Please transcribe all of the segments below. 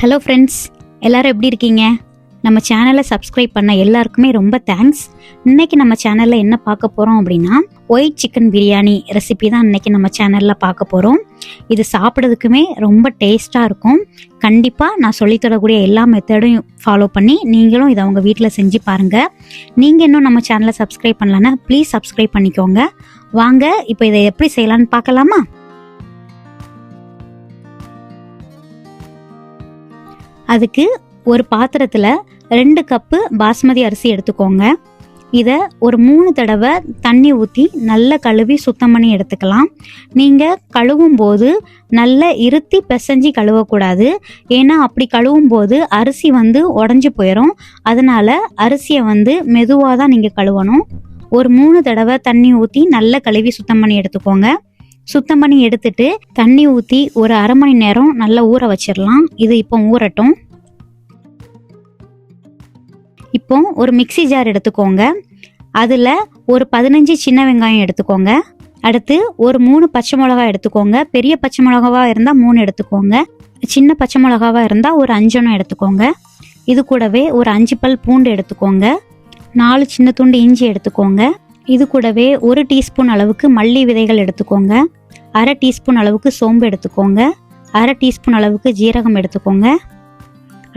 Hello friends எல்லாரும் எப்படி இருக்கீங்க? நம்ம சேனலை சப்ஸ்கிரைப் பண்ண எல்லாருக்குமே ரொம்ப தேங்க்ஸ் இன்னைக்கு நம்ம சேனலில் என்ன பார்க்க போகிறோம் அப்படின்னா ஒயிட் சிக்கன் பிரியாணி ரெசிபி தான் இன்னைக்கு நம்ம சேனலில் பார்க்க போகிறோம் இது சாப்பிட்றதுக்குமே ரொம்ப டேஸ்ட்டாக இருக்கும். கண்டிப்பாக நான் சொல்லித் தரக்கூடிய எல்லா மெத்தடையும் ஃபாலோ பண்ணி நீங்களும் இதை உங்கள் வீட்டில் செஞ்சு பாருங்கள் நீங்கள் இன்னும் நம்ம சேனலை சப்ஸ்கிரைப் பண்ணலன்னா ப்ளீஸ் சப்ஸ்கிரைப் பண்ணிக்கோங்க. வாங்க இப்போ இதை எப்படி செய்யலான்னு பார்க்கலாமா? அதுக்கு ஒரு பாத்திரத்தில் ரெண்டு கப்பு பாஸ்மதி அரிசி எடுத்துக்கோங்க. இதை ஒரு மூணு தடவை தண்ணி ஊற்றி நல்லா கழுவி சுத்தம் பண்ணி எடுத்துக்கலாம். நீங்கள் கழுவும் போது நல்லா இருத்தி பிசைஞ்சு கழுவக்கூடாது. ஏன்னா அப்படி கழுவும் போது அரிசி வந்து உடஞ்சி போயிடும் அதனால் அரிசியை வந்து மெதுவாக தான் நீங்கள் கழுவணும். ஒரு மூணு தடவை தண்ணி ஊற்றி நல்லா கழுவி சுத்தம் பண்ணி எடுத்துக்கோங்க. சுத்தம் பண்ணி எடுத்துட்டு தண்ணி ஊற்றி ஒரு அரை மணி நேரம் நல்லா ஊற வச்சிடலாம். இது இப்போ ஊறட்டும். இப்போ ஒரு மிக்ஸி ஜார் எடுத்துக்கோங்க. அதில் ஒரு பதினஞ்சு சின்ன வெங்காயம் எடுத்துக்கோங்க. அடுத்து ஒரு மூணு பச்சை மிளகா எடுத்துக்கோங்க. பெரிய பச்சை மிளகாவா இருந்தால் மூணு எடுத்துக்கோங்க. சின்ன பச்சை மிளகாவா இருந்தால் ஒரு அஞ்சனும் எடுத்துக்கோங்க. இது கூடவே ஒரு அஞ்சு பல் பூண்டு எடுத்துக்கோங்க. நாலு சின்ன துண்டு இஞ்சி எடுத்துக்கோங்க. இது கூடவே ஒரு டீஸ்பூன் அளவுக்கு மல்லி விதைகள் எடுத்துக்கோங்க. அரை டீஸ்பூன் அளவுக்கு சோம்பு எடுத்துக்கோங்க. அரை டீஸ்பூன் அளவுக்கு ஜீரகம் எடுத்துக்கோங்க.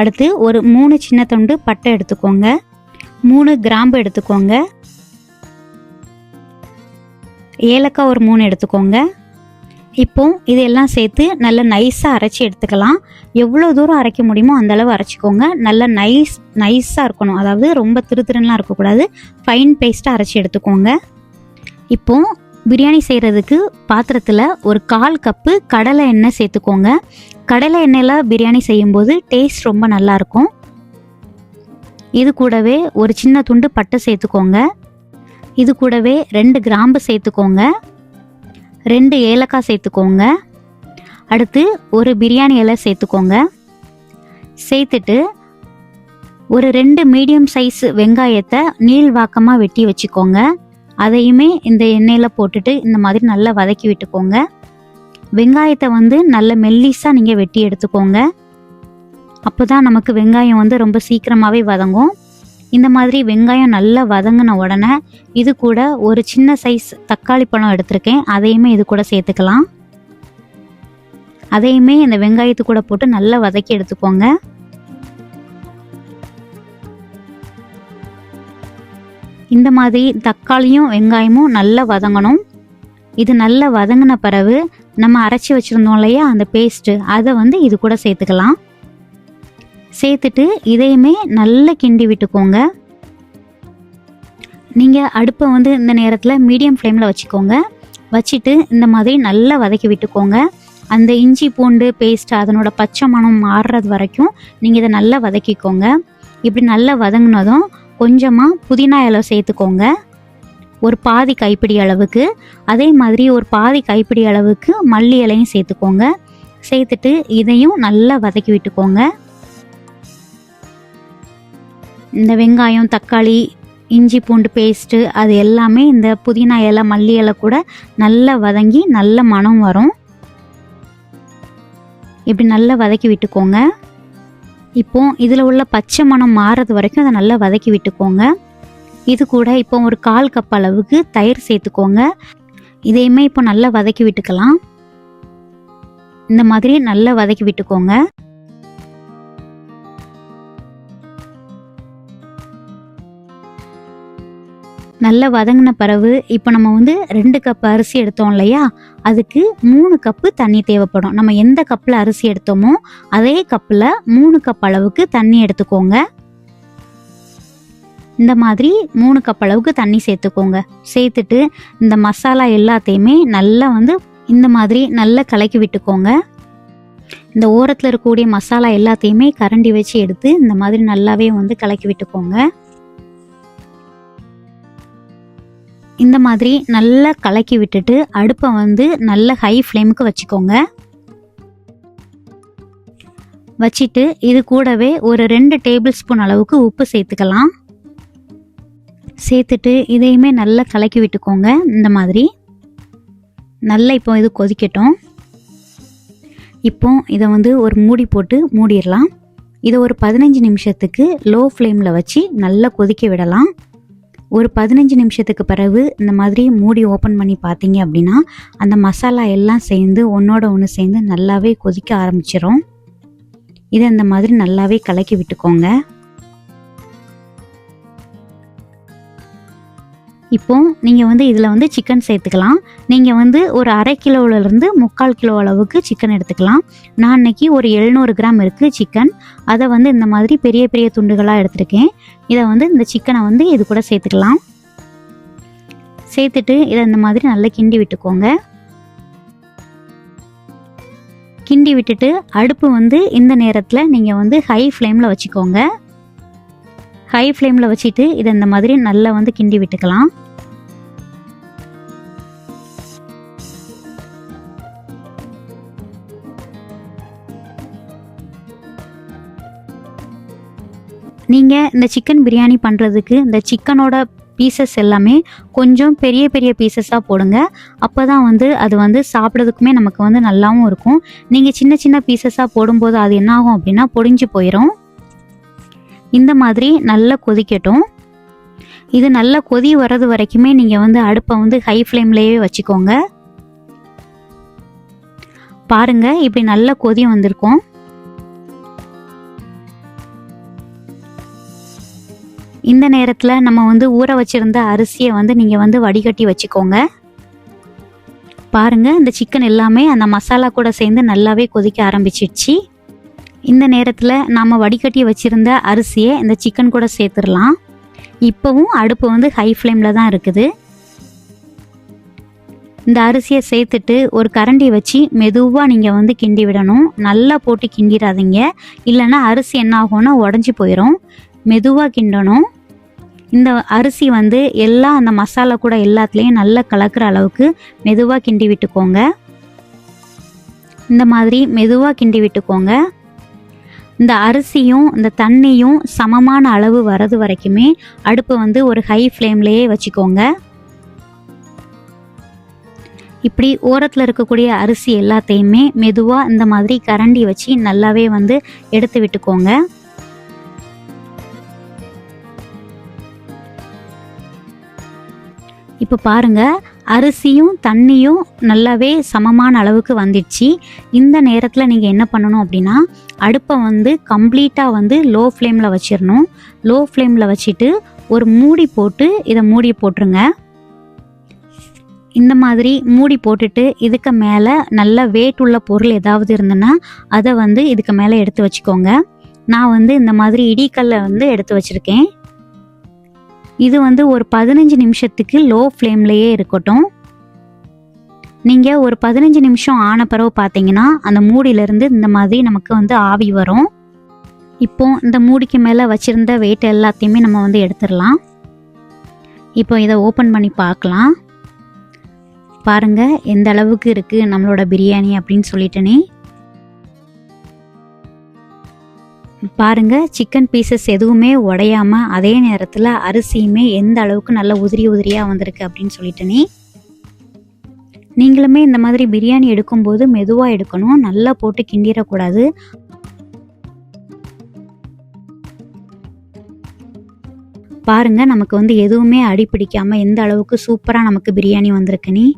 அடுத்து ஒரு மூணு சின்ன தொண்டு பட்டை எடுத்துக்கோங்க. மூணு கிராம்பு எடுத்துக்கோங்க. ஏலக்காய் ஒரு மூணு எடுத்துக்கோங்க. இப்போ இதெல்லாம் சேர்த்து நல்லா நைஸாக அரைச்சி எடுத்துக்கலாம். எவ்வளோ தூரம் அரைக்க முடியுமோ அந்த அளவு அரைச்சிக்கோங்க. நல்லா நைஸ் நைஸாக இருக்கணும். அதாவது ரொம்ப திரு திருன்னுலாம் இருக்கக்கூடாது. ஃபைன் பேஸ்ட்டாக அரைச்சி எடுத்துக்கோங்க. இப்போது பிரியாணி செய்கிறதுக்கு பாத்திரத்தில் ஒரு கால் கப்பு கடலை எண்ணெய் சேர்த்துக்கோங்க. கடலை எண்ணெயில் பிரியாணி செய்யும்போது டேஸ்ட் ரொம்ப நல்லாயிருக்கும். இது கூடவே ஒரு சின்ன துண்டு பட்டை சேர்த்துக்கோங்க. இது கூடவே ரெண்டு கிராம்பு சேர்த்துக்கோங்க. ரெண்டு ஏலக்காய் சேர்த்துக்கோங்க. அடுத்து ஒரு பிரியாணி இலை சேர்த்துக்கோங்க. சேர்த்துட்டு ஒரு ரெண்டு மீடியம் சைஸ் வெங்காயத்தை நீள்வாக்கமாக வெட்டி வச்சுக்கோங்க. அதையுமே இந்த எண்ணெயில் போட்டுட்டு இந்த மாதிரி நல்லா வதக்கி விட்டுக்கோங்க. வெங்காயத்தை வந்து நல்ல மெல்லிஸாக நீங்கள் வெட்டி எடுத்துக்கோங்க. அப்போ தான் நமக்கு வெங்காயம் வந்து ரொம்ப சீக்கிரமாகவே வதங்கும். இந்த மாதிரி வெங்காயம் நல்லா வதங்கின உடனே இது கூட ஒரு சின்ன சைஸ் தக்காளி பழம் எடுத்திருக்கேன். அதையுமே இது கூட சேர்த்துக்கலாம். அதையுமே இந்த வெங்காயத்து கூட போட்டு நல்லா வதக்கி எடுத்துக்கோங்க. இந்த மாதிரி தக்காளியும் வெங்காயமும் நல்லா வதங்கணும். இது நல்லா வதங்கின பிறகு நம்ம அரைச்சி வச்சுருந்தோம் இல்லையா அந்த பேஸ்ட்டு அதை வந்து இது கூட சேர்த்துக்கலாம். சேர்த்துட்டு இதையுமே நல்லா கிண்டி விட்டுக்கோங்க. நீங்கள் அடுப்பை வந்து இந்த நேரத்தில் மீடியம் ஃப்ளேமில் வச்சுக்கோங்க. வச்சுட்டு இந்த மாதிரி நல்லா வதக்கி விட்டுக்கோங்க. அந்த இஞ்சி பூண்டு பேஸ்ட் அதனோட பச்சை மணம் மாறுறது வரைக்கும் நீங்கள் இதை நல்லா வதக்கிக்கோங்க. இப்படி நல்லா வதங்கினதும் கொஞ்சமாக புதினா இலை சேர்த்துக்கோங்க. ஒரு பாதி கைப்பிடி அளவுக்கு. அதே மாதிரி ஒரு பாதி கைப்பிடி அளவுக்கு மல்லி இலையும் சேர்த்துக்கோங்க. சேர்த்துட்டு இதையும் நல்லா வதக்கி விட்டுக்கோங்க. இந்த வெங்காயம் தக்காளி இஞ்சி பூண்டு பேஸ்ட்டு அது எல்லாமே இந்த புதினா இலை மல்லி இலை கூட நல்லா வதங்கி நல்ல மனம் வரும். இப்படி நல்லா வதக்கி விட்டுக்கோங்க. இப்போ இதில் உள்ள பச்சை மணம் மாறுறது வரைக்கும் அதை நல்லா வதக்கி விட்டுக்கோங்க. இது கூட இப்போ ஒரு கால் கப் அளவுக்கு தயிர் சேர்த்துக்கோங்க. இதையுமே இப்போ நல்லா வதக்கி விட்டுக்கலாம். இந்த மாதிரி நல்லா வதக்கி விட்டுக்கோங்க. நல்லா வதங்கின பிறகு இப்போ நம்ம வந்து ரெண்டு கப் அரிசி எடுத்தோம் இல்லையா? அதுக்கு மூணு கப்பு தண்ணி தேவைப்படும். நம்ம எந்த கப்பில் அரிசி எடுத்தோமோ அதே கப்பில் மூணு கப் அளவுக்கு தண்ணி எடுத்துக்கோங்க. இந்த மாதிரி மூணு கப் அளவுக்கு தண்ணி சேர்த்துக்கோங்க. சேர்த்துட்டு இந்த மசாலா எல்லாத்தையுமே நல்லா வந்து இந்த மாதிரி நல்லா கலக்கி விட்டுக்கோங்க. இந்த ஓரத்தில் இருக்கக்கூடிய மசாலா எல்லாத்தையுமே கரண்டி வச்சு எடுத்து இந்த மாதிரி நல்லாவே வந்து கலக்கி விட்டுக்கோங்க. இந்த மாதிரி நல்லா கலக்கி விட்டுட்டு அடுப்பை வந்து நல்ல ஹை ஃப்ளேமுக்கு வச்சுக்கோங்க. வச்சுட்டு இது கூடவே ஒரு ரெண்டு டேபிள் ஸ்பூன் அளவுக்கு உப்பு சேர்த்துக்கலாம். சேர்த்துட்டு இதையுமே நல்லா கலக்கி விட்டுக்கோங்க இந்த மாதிரி. நல்லா இப்போ இது கொதிக்கட்டும். இப்போ இதை வந்து ஒரு மூடி போட்டு மூடிடலாம். இதை ஒரு பதினஞ்சு நிமிஷத்துக்கு லோ ஃப்ளேமில் வச்சு நல்லா கொதிக்க விடலாம். ஒரு பதினஞ்சு நிமிஷத்துக்கு பிறகு இந்த மாதிரி மூடி ஓப்பன் பண்ணி பார்த்தீங்க அப்படின்னா அந்த மசாலா எல்லாம் சேர்ந்து ஒன்றோட ஒன்று சேர்ந்து நல்லாவே கொதிக்க ஆரம்பிச்சிடும் இதை இந்த மாதிரி நல்லாவே கலக்கி விட்டுக்கோங்க. இப்போ நீங்கள் வந்து இதில் வந்து சிக்கன் சேர்த்துக்கலாம். நீங்கள் வந்து ஒரு அரை கிலோவிலேருந்து முக்கால் கிலோ அளவுக்கு சிக்கன் எடுத்துக்கலாம். நான் அன்னைக்கு ஒரு எழுநூறு கிராம் இருக்குது சிக்கன் அதை வந்து இந்த மாதிரி பெரிய பெரிய துண்டுகளாக எடுத்திருக்கேன். இதை வந்து இந்த சிக்கனை வந்து இது கூட சேர்த்துக்கலாம். சேர்த்துட்டு இதை இந்த மாதிரி நல்லா கிண்டி விட்டுக்கோங்க. கிண்டி விட்டுட்டு அடுப்பு வந்து இந்த நேரத்தில் நீங்கள் வந்து ஹை ஃப்ளேமில் வச்சுக்கோங்க. ஹை ஃப்ளேமில் வச்சுட்டு இதை இந்த மாதிரி நல்லா வந்து கிண்டி விட்டுக்கலாம். நீங்கள் இந்த சிக்கன் பிரியாணி பண்ணுறதுக்கு இந்த சிக்கனோட பீசஸ் எல்லாமே கொஞ்சம் பெரிய பெரிய பீசஸாக போடுங்க. அப்போ தான் வந்து அது வந்து சாப்பிட்றதுக்குமே நமக்கு வந்து நல்லாவும் இருக்கும். நீங்கள் சின்ன சின்ன பீசஸாக போடும்போது அது என்ன ஆகும் அப்படின்னா பொடிஞ்சு போயிடும் இந்த மாதிரி நல்லா கொதிக்கட்டும். இது நல்லா கொதி வர்றது வரைக்குமே நீங்கள் வந்து அடுப்பை வந்து ஹை ஃப்ளேம்லேயே வச்சுக்கோங்க. பாருங்க இப்படி நல்ல கொதி வந்திருக்கும். இந்த நேரத்தில் நம்ம வந்து ஊற வச்சிருந்த அரிசியை வந்து நீங்கள் வந்து வடிகட்டி வச்சுக்கோங்க. பாருங்க இந்த சிக்கன் எல்லாமே அந்த மசாலா கூட சேர்ந்து நல்லாவே கொதிக்க ஆரம்பிச்சிடுச்சு இந்த நேரத்தில் நாம் வடிகட்டி வச்சுருந்த அரிசியை இந்த சிக்கன் கூட சேர்த்துடலாம். இப்போவும் அடுப்பு வந்து ஹை ஃப்ளேமில் தான் இருக்குது. இந்த அரிசியை சேர்த்துட்டு ஒரு கரண்டி வச்சு மெதுவாக நீங்கள் வந்து கிண்டி விடணும். நல்லா போட்டு கிண்டிடாதீங்க. இல்லைன்னா அரிசி என்ன ஆகும்னா உடஞ்சி போயிடும் மெதுவாக கிண்டணும். இந்த அரிசி வந்து எல்லா அந்த மசாலா கூட எல்லாத்துலேயும் நல்லா கலக்கிற அளவுக்கு மெதுவாக கிண்டி விட்டுக்கோங்க. இந்த மாதிரி மெதுவாக கிண்டி விட்டுக்கோங்க. இந்த அரிசியும் இந்த தண்ணியும் சமமான அளவு வரது வரைக்குமே அடுப்பை வந்து ஒரு ஹை ஃப்ளேம்லேயே வச்சுக்கோங்க. இப்படி ஓரத்தில் இருக்கக்கூடிய அரிசி எல்லாத்தையுமே மெதுவாக இந்த மாதிரி கரண்டி வச்சு நல்லாவே வந்து எடுத்து விட்டுக்கோங்க. இப்போ பாருங்க அரிசியும் தண்ணியும் நல்லாவே சமமான அளவுக்கு வந்துடுச்சு. இந்த நேரத்தில் நீங்கள் என்ன பண்ணணும் அப்படின்னா அடுப்பை வந்து கம்ப்ளீட்டாக வந்து லோ ஃப்ளேமில் வச்சிடணும். லோ ஃப்ளேமில் வச்சுட்டு ஒரு மூடி போட்டு இதை மூடி போட்டுருங்க. இந்த மாதிரி மூடி போட்டுட்டு இதுக்கு மேலே நல்ல வேட் உள்ள பொருள் ஏதாவது இருந்ததுன்னா அதை வந்து இதுக்கு மேலே எடுத்து வச்சுக்கோங்க. நான் வந்து இந்த மாதிரி இடிக்கல்லை வந்து எடுத்து வச்சுருக்கேன். இது வந்து ஒரு பதினஞ்சு நிமிஷத்துக்கு லோ ஃப்ளேம்லேயே இருக்கட்டும். நீங்கள் ஒரு பதினஞ்சு நிமிஷம் ஆன பிறகு பார்த்தீங்கன்னா அந்த மூடியிலேருந்து இந்த மாதிரி நமக்கு வந்து ஆவி வரும். இப்போ இந்த மூடிக்கு மேலே வச்சுருந்த வெயிட் எல்லாத்தையுமே நம்ம வந்து எடுத்துடலாம். இப்போ இதை ஓப்பன் பண்ணி பார்க்கலாம். பாருங்கள் எந்த அளவுக்கு இருக்குது நம்மளோட பிரியாணி அப்படின்னு சொல்லிட்டேனே. பாருங்க சிக்கன் பீசஸ் எதுவுமே உடையாம அதே நேரத்தில் அரிசியுமே எந்த அளவுக்கு நல்ல உதிரி உதிரியாக வந்திருக்கு அப்படின்னு சொல்லிட்டேனே நீங்களுமே இந்த மாதிரி பிரியாணி எடுக்கும்போது மெதுவாக எடுக்கணும் நல்லா போட்டு கிண்டிடக்கூடாது. பாருங்க நமக்கு வந்து எதுவுமே அடி எந்த அளவுக்கு சூப்பராக நமக்கு பிரியாணி வந்திருக்கு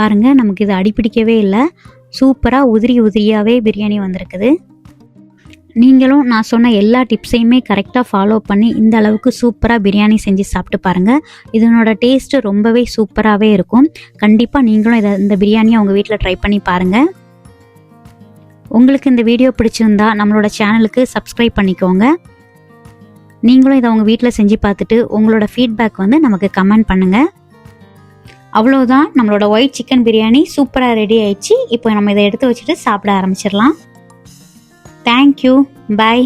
பாருங்கள் நமக்கு இது அடிப்பிடிக்கவே இல்லை. சூப்பராக உதிரி உதிரியாகவே பிரியாணி வந்திருக்குது. நீங்களும் நான் சொன்ன எல்லா டிப்ஸையுமே கரெக்டாக ஃபாலோ பண்ணி இந்த அளவுக்கு சூப்பராக பிரியாணி செஞ்சு சாப்பிட்டு பாருங்கள் இதனோட டேஸ்ட்டு ரொம்பவே சூப்பராகவே இருக்கும். கண்டிப்பாக நீங்களும் இதை இந்த பிரியாணியை உங்கள் வீட்டில் ட்ரை பண்ணி பாருங்கள் உங்களுக்கு இந்த வீடியோ பிடிச்சிருந்தா நம்மளோட சேனலுக்கு சப்ஸ்கிரைப் பண்ணிக்கோங்க. நீங்களும் இதை உங்கள் வீட்டில் செஞ்சு பார்த்துட்டு உங்களோட ஃபீட்பேக் வந்து நமக்கு கமெண்ட் பண்ணுங்கள் அவ்வளோதான் நம்மளோட ஒயிட் சிக்கன் பிரியாணி சூப்பராக ரெடி ஆயிடுச்சு. இப்போ நம்ம இதை எடுத்து வச்சுட்டு சாப்பிட ஆரம்பிச்சிடலாம். Thank you bye